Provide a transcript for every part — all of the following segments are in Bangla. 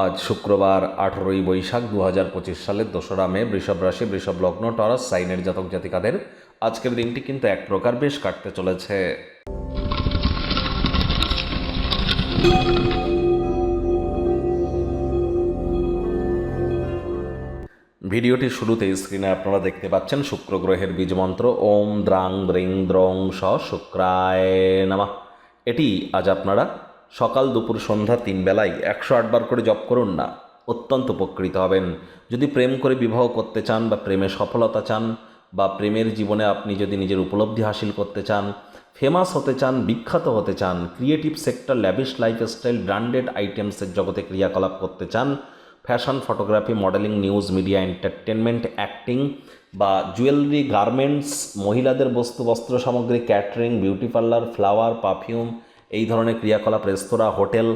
আজ শুক্রবার আঠেরোই বৈশাখ দু হাজার পঁচিশ সালের দোসরা মে, বৃষভ রাশি, বৃষভ লগ্ন, টরাস, সাইনের জাতক জাতিকাদের আজকের দিনটি কিন্তু এক প্রকার বেশ কাটতে চলেছে। ভিডিওটি শুরুতেই স্ক্রিনে আপনারা দেখতে পাচ্ছেন শুক্র গ্রহের বীজ মন্ত্র ওম দ্রাং দ্রিং দ্রং স শুক্রায় নামা। এটি আজ আপনারা সকাল দুপুর সন্ধ্যা তিন বেলায় একশো আটবার করে জপ করুন না, অত্যন্ত উপকৃত হবেন। যদি প্রেম করে বিবাহ করতে চান বা প্রেমে সফলতা চান বা প্রেমের জীবনে আপনি যদি নিজের উপলব্ধি হাসিল করতে চান ফেমাস হতে চান, বিখ্যাত হতে চান creative sector lavish lifestyle branded আইটেমসের জগতে ক্রিয়াকলাপ করতে চান fashion photography modelling news media entertainment acting বা জুয়েলারি গার্মেন্টস মহিলাদের বস্তু, বস্ত্র সামগ্রী catering beauty parlour flower perfume এই ধরনের ক্রিয়াকলাপ, রেস্তোরাঁ, হোটেল,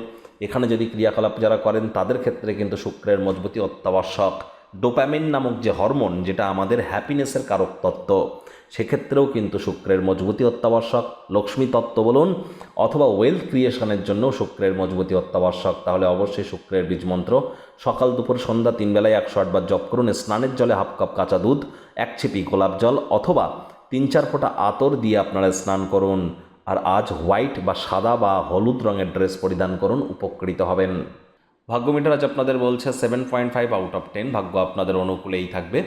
এখানে যদি ক্রিয়াকলাপ যারা করেন, তাদের ক্ষেত্রে কিন্তু শুক্রের মজবুতি অত্যাবশ্যক। ডোপ্যামিন নামক যে হরমোন, যেটা আমাদের হ্যাপিনেসের কারক তত্ত্ব, সেক্ষেত্রেও কিন্তু শুক্রের মজবুতি অত্যাবশ্যক। লক্ষ্মী তত্ত্ব বলুন, অথবা ওয়েলথ ক্রিয়েশনের জন্য শুক্রের মজবুতি অত্যাবশ্যক। তাহলে অবশ্যই শুক্রের বীজ মন্ত্র সকাল, দুপুর, সন্ধ্যা, তিন বেলায় একশো আটবার জপ করুন, স্নানের জলে হাফ কাপ কাঁচা দুধ, এক ছিপি গোলাপ জল, অথবা তিন চার ফোঁটা আতর দিয়ে আপনারা স্নান করুন। আর আজ হোয়াইট বা সাদা বা হলুদ রঙের ড্রেস পরিধান করুন, উপকৃত হবেন। ভাগ্য মিটার আজ আপনাদের বলছে seven point five out of ten ভাগ্য আপনাদের অনুকূলেই থাকবে।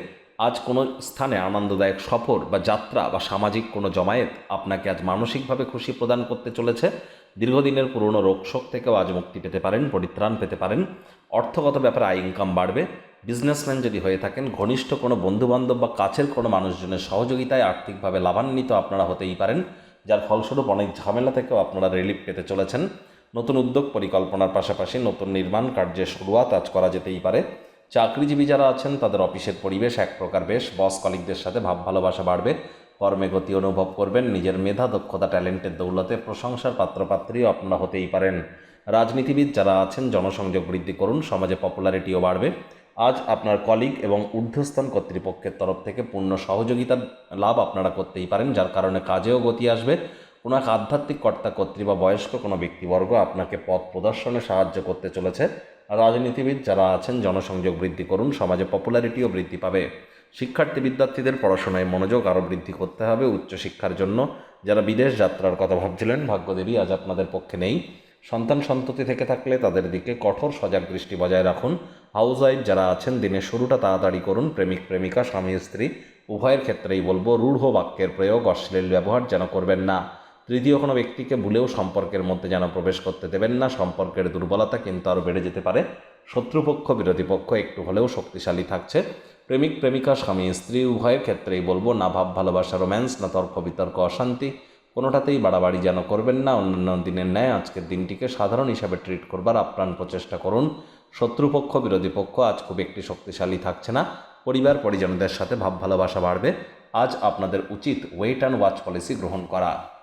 আজ কোনো স্থানে আনন্দদায়ক সফর বা যাত্রা বা সামাজিক কোনো জমায়েত আপনাকে আজ মানসিকভাবে খুশি প্রদান করতে চলেছে। দীর্ঘদিনের পুরনো রোগশোক থেকেও আজ মুক্তি পেতে পারেন, পরিত্রাণ পেতে পারেন। অর্থগত ব্যাপারে আয় ইনকাম বাড়বে। বিজনেসম্যান যদি হয়ে থাকেন, ঘনিষ্ঠ কোনো বন্ধুবান্ধব বা কাছের কোনো মানুষজনের সহযোগিতায় আর্থিকভাবে লাভান্বিত আপনারা হতেই পারেন। যার ফলস্বরূপ অনেক ঝামেলা থেকেও আপনারা রিলিফ পেতে চলেছেন। নতুন উদ্যোগ পরিকল্পনার পাশাপাশি নতুন নির্মাণ কার্যের শুরুয়াত আজ করা যেতেই পারে। চাকরিজীবী যারা আছেন, তাদের অফিসের পরিবেশ এক প্রকার বেশ। বস কলিকদের সাথে ভাব ভালোবাসা বাড়বে। কর্মে গতি অনুভব করবেন। নিজের মেধা, দক্ষতা, ট্যালেন্টের দৌলতে প্রশংসার পাত্রপাত্রীও আপনারা হতেই পারেন। রাজনীতিবিদ যারা আছেন, জনসংযোগ বৃদ্ধি করুন। সমাজে পপুলারিটিও বাড়বে। আজ আপনার কলিগ এবং ঊর্ধ্বস্থান কর্তৃপক্ষের তরফ থেকে পূর্ণ সহযোগিতার লাভ আপনারা করতেই পারেন, যার কারণে কাজেও গতি আসবে। কোনো এক আধ্যাত্মিক কর্তা কর্তৃ বা বয়স্ক কোনো ব্যক্তিবর্গ আপনাকে পথ প্রদর্শনে সাহায্য করতে চলেছে। রাজনীতিবিদ যারা আছেন, জনসংযোগ বৃদ্ধি করুন, সমাজে পপুলারিটিও বৃদ্ধি পাবে। শিক্ষার্থী বিদ্যার্থীদের পড়াশোনায় মনোযোগ আরও বৃদ্ধি করতে হবে উচ্চশিক্ষার জন্য। যারা বিদেশ যাত্রার কথা ভাবছিলেন, ভাগ্যদেবী আজ আপনাদের পক্ষে নেই। সন্তান সন্ততি থেকে থাকলে তাদের দিকে কঠোর সজাগ দৃষ্টি বজায় রাখুন। হাউস ওয়াইফ যারা আছেন, দিনের শুরুটা তাড়াতাড়ি করুন। প্রেমিক, প্রেমিকা, স্বামী, স্ত্রী, উভয়ের ক্ষেত্রেই বলব, রূঢ় বাক্যের প্রয়োগ, অশ্লীল ব্যবহার যেন করবেন না। তৃতীয় কোনো ব্যক্তিকে ভুলেও সম্পর্কের মধ্যে যেন প্রবেশ করতে দেবেন না। সম্পর্কের দুর্বলতা কিন্তু আরও বেড়ে যেতে পারে। শত্রুপক্ষ, বিরোধী পক্ষ একটু হলেও শক্তিশালী থাকছে। প্রেমিক, প্রেমিকা, স্বামী, স্ত্রী, উভয়ের ক্ষেত্রেই বলব, না ভাব, ভালোবাসা, রোম্যান্স, না তর্ক, বিতর্ক, অশান্তি, কোনোটাতেই বাড়াবাড়ি যেন করবেন না। অন্যান্য দিনের ন্যায় আজকের দিনটিকে সাধারণ হিসাবে ট্রিট করবার আপ্রাণ প্রচেষ্টা করুন। শত্রুপক্ষ, বিরোধী পক্ষ আজ খুব একটি শক্তিশালী থাকছে না। পরিবার, পরিজনদের সাথে ভাব ভালোবাসা বাড়বে। আজ আপনাদের উচিত ওয়েট অ্যান্ড ওয়াচ পলিসি গ্রহণ করা।